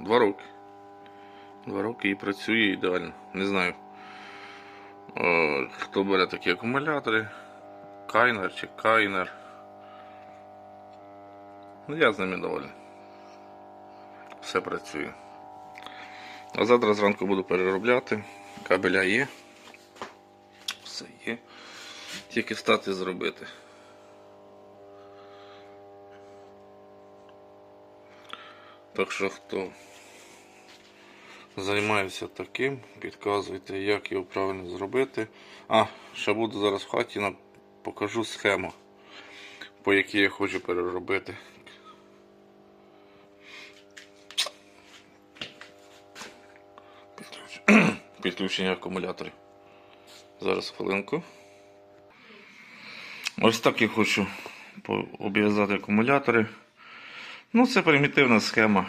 Два роки. Два роки і працює ідеально. Не знаю. Е, хто бере такі акумулятори. Кайнер чи кайнер. Ну, я з ними доволен. Все працює. А завтра зранку буду переробляти. Кабеля є. Все є. Тільки стати зробити. Так що хто займається таким, підказуйте, як його правильно зробити. А, ще буду зараз в хаті покажу схему, по якій я хочу переробити. Підключення акумуляторів. Зараз хвилинку. Ось так я хочу обв'язати акумулятори. Ну, це примітивна схема.